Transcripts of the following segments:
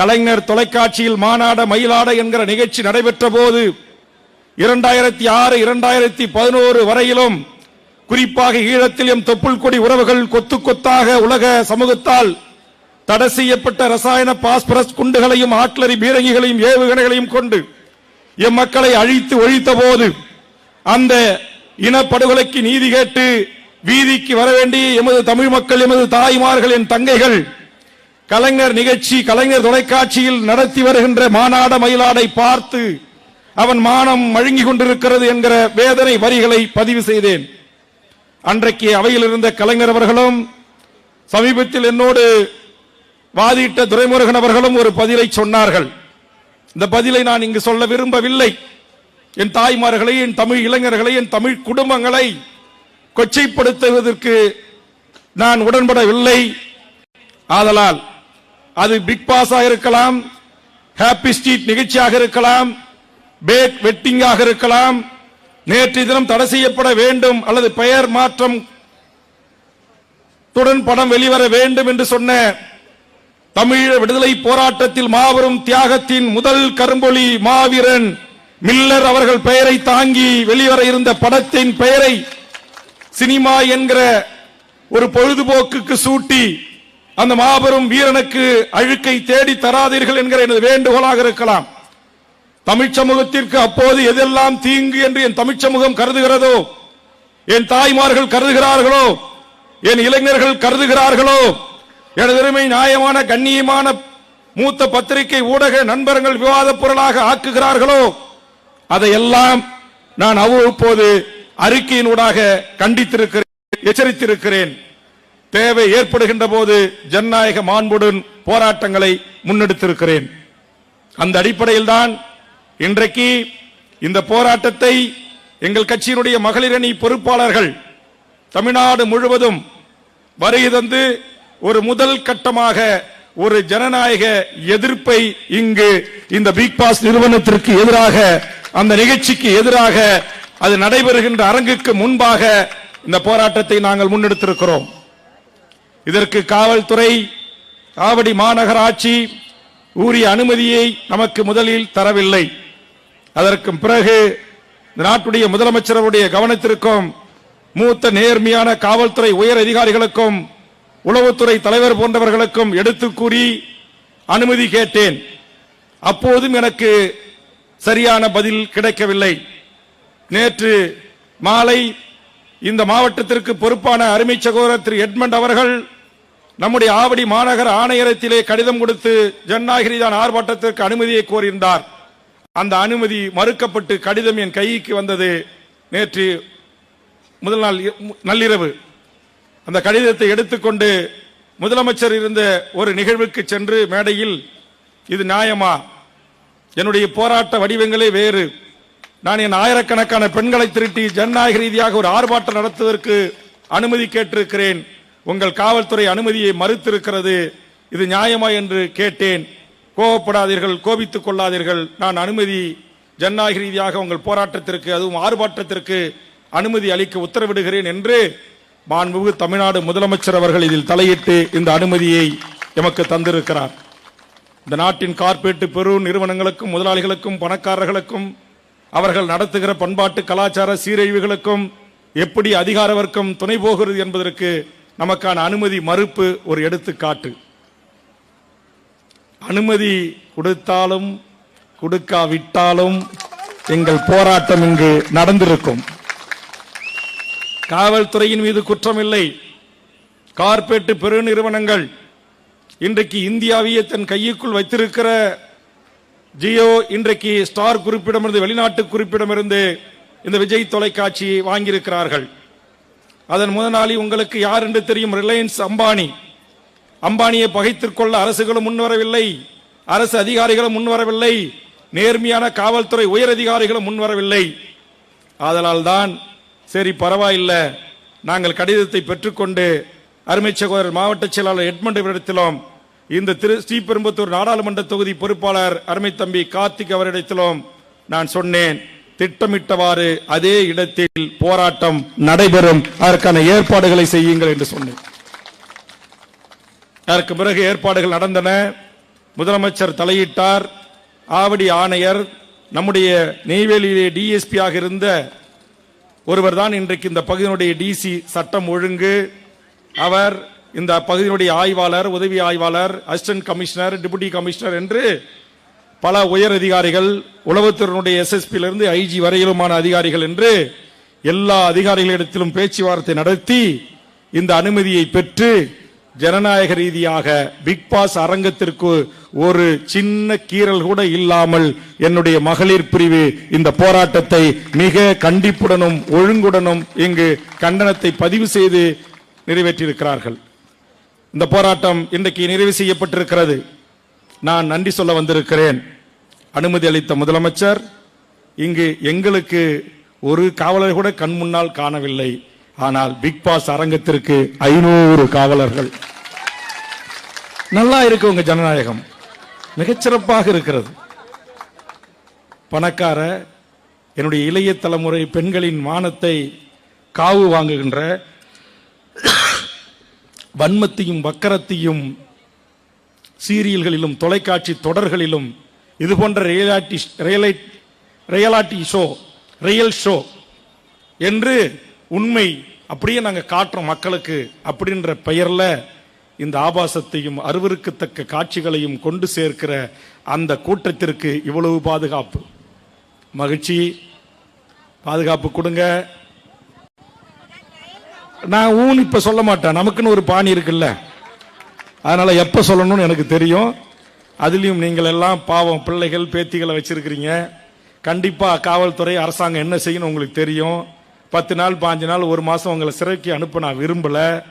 கலைஞர் தொலைக்காட்சியில் மாநாட மயிலாட என்கிற நிகழ்ச்சி நடைபெற்ற போது இரண்டாயிரத்தி ஆறு இரண்டாயிரத்தி பதினோரு வரையிலும் குறிப்பாக ஈழத்தில் எம் தொப்புள் கொடி உறவுகள் கொத்து கொத்தாக உலக சமூகத்தால் தடை செய்யப்பட்ட ரசாயன பாஸ்பரஸ் குண்டுகளையும் ஆட்லரி பீரங்கிகளையும் ஏவுகணைகளையும் கொண்டு எம் மக்களை அழித்து ஒழித்த போது அந்த இனப்படுகொலைக்கு நீதி கேட்டு வீதிக்கு வர வேண்டிய எமது தமிழ் மக்கள் எமது தாய்மார்கள் என் தங்கைகள் கலைஞர் நிகழ்ச்சி கலைஞர் தொலைக்காட்சியில் நடத்தி வருகின்ற மாநாட மயிலாடை பார்த்து அவன் மானம் மழுங்கி கொண்டிருக்கிறது என்கிற வேதனை வரிகளை பதிவு செய்தேன். அன்றைக்கு அவையில் இருந்த கலைஞர் அவர்களும் சமீபத்தில் என்னோடு வாதிட்ட துரைமுருகன் அவர்களும் ஒரு பதிலை சொன்னார்கள். இந்த பதிலை நான் இங்கு சொல்ல விரும்பவில்லை. என் தாய்மார்களை என் தமிழ் இளைஞர்களை என் தமிழ் குடும்பங்களை கொச்சைப்படுத்துவதற்கு நான் உடன்படவில்லை. ஆதலால் அது பிக் பாஸாக இருக்கலாம் ஹாப்பி ஸ்ட்ரீட் நிகழ்ச்சியாக இருக்கலாம் பேட் வெட்டிங்காக இருக்கலாம் நேற்று தினம் தடை செய்யப்பட வேண்டும் அல்லது பெயர் மாற்றம் துடன் படம் வெளிவர வேண்டும் என்று சொன்ன தமிழ விடுதலை போராட்டத்தில் மாபெரும் தியாகத்தின் முதல் கரும்பொலி மாவீரன் மில்லர் அவர்கள் பெயரை தாங்கி வெளிவர இருந்த படத்தின் பெயரை சினிமா என்கிற ஒரு பொழுதுபோக்குக்கு சூட்டி அந்த மாபெரும் வீரனுக்கு அழுக்கை தேடி தராதீர்கள் என்கிற எனது வேண்டுகோளாக இருக்கலாம். தமிழ் சமூகத்திற்கு அப்போது எதெல்லாம் தீங்கு என்று என் தமிழ் சமூகம் கருதுகிறதோ என் தாய்மார்கள் கருதுகிறார்களோ என் இளைஞர்கள் கருதுகிறார்களோ எனது நியாயமான கண்ணியமான மூத்த பத்திரிகை ஊடக நண்பர்கள் விவாத பொருளாக ஆக்குகிறார்களோ அதையெல்லாம் நான் அவ்வப்போது அறிக்கையினூடாக கண்டித்திருக்கிறேன் எச்சரித்திருக்கிறேன். தேவை ஏற்படுகின்ற போது ஜனநாயக மாண்புடன் போராட்டங்களை முன்னெடுத்திருக்கிறேன். அந்த அடிப்படையில் தான் இன்றைக்கு இந்த போராட்டத்தை எங்கள் கட்சியினுடைய மகளிரணி பொறுப்பாளர்கள் தமிழ்நாடு முழுவதும் வருகை தந்து ஒரு முதல் கட்டமாக ஒரு ஜனநாயக எதிர்ப்பை இங்கு இந்த பிக் பாஸ் நிறுவனத்திற்கு எதிராக அந்த நிகழ்ச்சிக்கு எதிராக அது நடைபெறுகின்ற அரங்குக்கு முன்பாக இந்த போராட்டத்தை நாங்கள் முன்னெடுத்திருக்கிறோம். இதற்கு காவல்துறை ஆவடி மாநகராட்சி உரிய அனுமதியை நமக்கு முதலில் தரவில்லை. அதற்கு பிறகு நாட்டுடைய முதலமைச்சருடைய கவனத்திற்கும் மூத்த நேர்மையான காவல்துறை உயர் அதிகாரிகளுக்கும் உளவுத்துறை தலைவர் போன்றவர்களுக்கும் எடுத்து கூறி அனுமதி கேட்டேன். அப்போதும் எனக்கு சரியான பதில் கிடைக்கவில்லை. நேற்று மாலை இந்த மாவட்டத்திற்கு பொறுப்பான அருமை சகோதரர் திரு எட்மண்ட் அவர்கள் நம்முடைய ஆவடி மாநகர ஆணையரத்திலே கடிதம் கொடுத்து ஜன்னாகிரிதான் ஆர்ப்பாட்டத்திற்கு அனுமதியை கோரியிருந்தார். அந்த அனுமதி மறுக்கப்பட்டு கடிதம் என் கைக்கு வந்தது நேற்று முதல் நாள் நள்ளிரவு. அந்த கடிதத்தை எடுத்துக்கொண்டு முதலமைச்சர் இருந்த ஒரு நிகழ்வுக்கு சென்று மேடையில் இது நியாயமா? என்னுடைய போராட்ட வடிவங்களே வேறு. நான் என் ஆயிரக்கணக்கான பெண்களை திருட்டி ஜனநாயக ரீதியாக ஒரு ஆர்ப்பாட்டம் நடத்துவதற்கு அனுமதி கேட்டிருக்கிறேன். உங்கள் காவல்துறை அனுமதியை மறுத்திருக்கிறது. இது நியாயமா என்று கேட்டேன். கோபப்படாதீர்கள் கோபித்துக் கொள்ளாதீர்கள். நான் அனுமதி ஜனநாயக ரீதியாக உங்கள் போராட்டத்திற்கு அதுவும் ஆர்ப்பாட்டத்திற்கு அனுமதி அளிக்க உத்தரவிடுகிறேன் என்று மாண்புமிகு தமிழ்நாடு முதலமைச்சர் அவர்கள் இதில் தலையிட்டு இந்த அனுமதியை எமக்கு தந்திருக்கிறார். இந்த நாட்டின் கார்ப்பரேட் பெரு நிறுவனங்களுக்கும் முதலாளிகளுக்கும் பணக்காரர்களுக்கும் அவர்கள் நடத்துகிற பண்பாட்டு கலாச்சார சீரழிவுகளுக்கும் எப்படி அதிகார வர்க்கம் துணை போகிறது என்பதற்கு நமக்கான அனுமதி மறுப்பு ஒரு எடுத்துக்காட்டு. அனுமதி கொடுத்தாலும் கொடுக்காவிட்டாலும் எங்கள் போராட்டம் இங்கு நடந்திருக்கும். காவல்துறையின் மீது குற்றம் இல்லை கார்ப்பரேட் பெருநிறுவனங்கள் இன்றைக்கு இந்தியாவையே தன் கையுக்குள் வைத்திருக்கிற ஜியோ இன்றைக்கு ஸ்டார் குறிப்பிடமிருந்து வெளிநாட்டு குறிப்பிடமிருந்து இந்த விஜய் தொலைக்காட்சி வாங்கியிருக்கிறார்கள். அதன் முதலாளி உங்களுக்கு யார் என்று தெரியும்? ரிலையன்ஸ் அம்பானி. அம்பானியை பகைத்திற்கொள்ள அரசுகளும் முன்வரவில்லை அரசு அதிகாரிகளும் முன்வரவில்லை நேர்மையான காவல்துறை உயர் அதிகாரிகளும் முன்வரவில்லை ஆதலால் தான் சரி பரவாயில்லை. நாங்கள் கடிதத்தை பெற்றுக்கொண்டு அருமை சகோதரர் மாவட்ட செயலாளர் எட்மண்ட் இடத்திலும் இந்த திரு ஸ்ரீபெரும்புத்தூர் நாடாளுமன்ற தொகுதி பொறுப்பாளர் அருமை தம்பி கார்த்திக் அவரிடத்திலும் நான் சொன்னேன் திட்டமிட்டவாறு அதே இடத்தில் போராட்டம் நடைபெறும் அதற்கான ஏற்பாடுகளை செய்யுங்கள் என்று சொன்னேன். அதற்கு பிறகு ஏற்பாடுகள் நடந்தன. முதலமைச்சர் தலையிட்டார். ஆவடி ஆணையர் நம்முடைய நெய்வேலியிலே டிஎஸ்பியாக இருந்த ஒருவர் தான் இன்றைக்கு இந்த பகுதியினுடைய டிசி சட்டம் ஒழுங்கு. அவர் இந்த பகுதியினுடைய ஆய்வாளர் உதவி ஆய்வாளர் அசிஸ்டன்ட் கமிஷனர் டிபுட்டி கமிஷனர் என்று பல உயர் அதிகாரிகள் உளவுத்துறையினுடைய எஸ்எஸ்பியிலிருந்து ஐஜி வரையிலுமான அதிகாரிகள் என்று எல்லா அதிகாரிகளிடத்திலும் பேச்சுவார்த்தை நடத்தி இந்த அனுமதியை பெற்று ஜனநாயக ரீதியாக பிக் பாஸ் அரங்கத்திற்கு ஒரு சின்ன கீறல் கூட இல்லாமல் என்னுடைய மகளிர் பிரிவு இந்த போராட்டத்தை மிக கண்டிப்புடனும் ஒழுங்குடனும் இங்கு கண்டனத்தை பதிவு செய்து நிறைவேற்றியிருக்கிறார்கள். இந்த போராட்டம் இன்றைக்கு நிறைவு செய்யப்பட்டிருக்கிறது. நான் நன்றி சொல்ல வந்திருக்கிறேன். அனுமதி அளித்த முதலமைச்சர் இங்கு எங்களுக்கு ஒரு காவலர் கூட கண் முன்னால் காணவில்லை. ஆனால் பிக் பாஸ் அரங்கத்திற்கு ஐநூறு காவலர்கள். நல்லா இருக்கு உங்க ஜனநாயகம். மிகச்சிறப்பாக இருக்கிறது. பணக்கார என்னுடைய இளைய தலைமுறை பெண்களின் மானத்தை காவு வாங்குகின்ற வன்மத்தையும் வக்கரத்தையும் சீரியல்களிலும் தொலைக்காட்சி தொடர்களிலும் இது போன்ற reality reality reality show real show என்று உண்மை அப்படியே நாங்கள் காட்டுறோம் மக்களுக்கு அப்படின்ற பெயரில் இந்த ஆபாசத்தையும் அருவருக்கத்தக்க காட்சிகளையும் கொண்டு சேர்க்கிற அந்த கூட்டத்திற்கு இவ்வளவு பாதுகாப்பு. மகிழ்ச்சி. பாதுகாப்பு கொடுங்க. நான் ஊன் இப்ப சொல்ல மாட்டேன். நமக்குன்னு ஒரு பாணி இருக்குல்ல. அதனால எப்ப சொல்லணும்னு எனக்கு தெரியும். அதுலயும் நீங்கள் எல்லாம் பாவம் பிள்ளைகள் பேத்திகளை வச்சிருக்கிறீங்க. கண்டிப்பா காவல்துறை அரசாங்கம் என்ன செய்யணும் உங்களுக்கு தெரியும். பத்து நாள் பாஞ்சு நாள் ஒரு மாசம் உங்களை சிறைக்கு அனுப்ப நான் விரும்பல.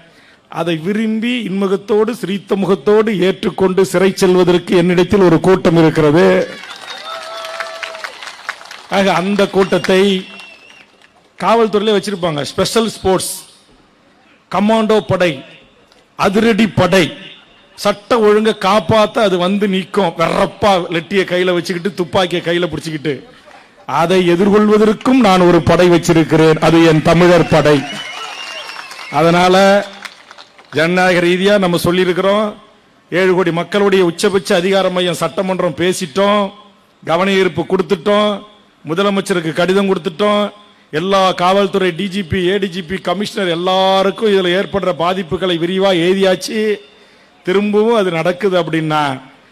அதை விரும்பி இன்முகத்தோடு சிரித்த முகத்தோடு ஏற்றுக்கொண்டு சிறை செல்வதற்கு என்னிடத்தில் ஒரு கூட்டம் இருக்கிறது. ஆக அந்த கூட்டத்தை காவல்துறையில வச்சிருப்பாங்க. Special sports. கமாண்டோ படை அதிரடி படை. சட்ட ஒழுங்க காப்பாத்த அது வந்து நிற்கும். வெறப்பா லெட்டிய கையில வச்சுக்கிட்டு துப்பாக்கிய கையில பிடிச்சுக்கிட்டு. அதை எதிர்கொள்வதற்கும் நான் ஒரு படை வச்சிருக்கிறேன். அது என் தமிழர் படை. அதனால ஜனநாயக ரீதியா நம்ம சொல்லியிருக்கிறோம். ஏழு கோடி மக்களுடைய உச்சபட்ச அதிகார மையம் சட்டமன்றம் பேசிட்டோம். கவன ஈர்ப்பு கொடுத்துட்டோம். முதலமைச்சருக்கு கடிதம் கொடுத்துட்டோம். எல்லா காவல்துறை டிஜிபி ஏடிஜிபி கமிஷனர் எல்லாருக்கும் இதில் ஏற்படுற பாதிப்புகளை விரிவாக எழுதியாச்சு. திரும்பவும் அது நடக்குது அப்படின்னா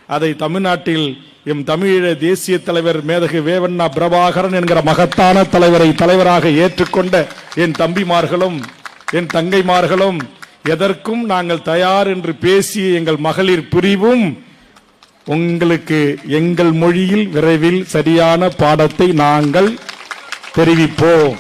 அதை தமிழ்நாட்டில் எம் தமிழீழ தேசிய தலைவர் மேதகு வேவண்ணா பிரபாகரன் என்கிற மகத்தான தலைவரை தலைவராக ஏற்றுக்கொண்ட என் தம்பிமார்களும் என் தங்கைமார்களும் எதற்கும் நாங்கள் தயார் என்று பேசிய எங்கள் மகளிர் பிரிவும் உங்களுக்கு எங்கள் மொழியில் விரைவில் சரியான பாடத்தை நாங்கள் தெரிவிப்போம்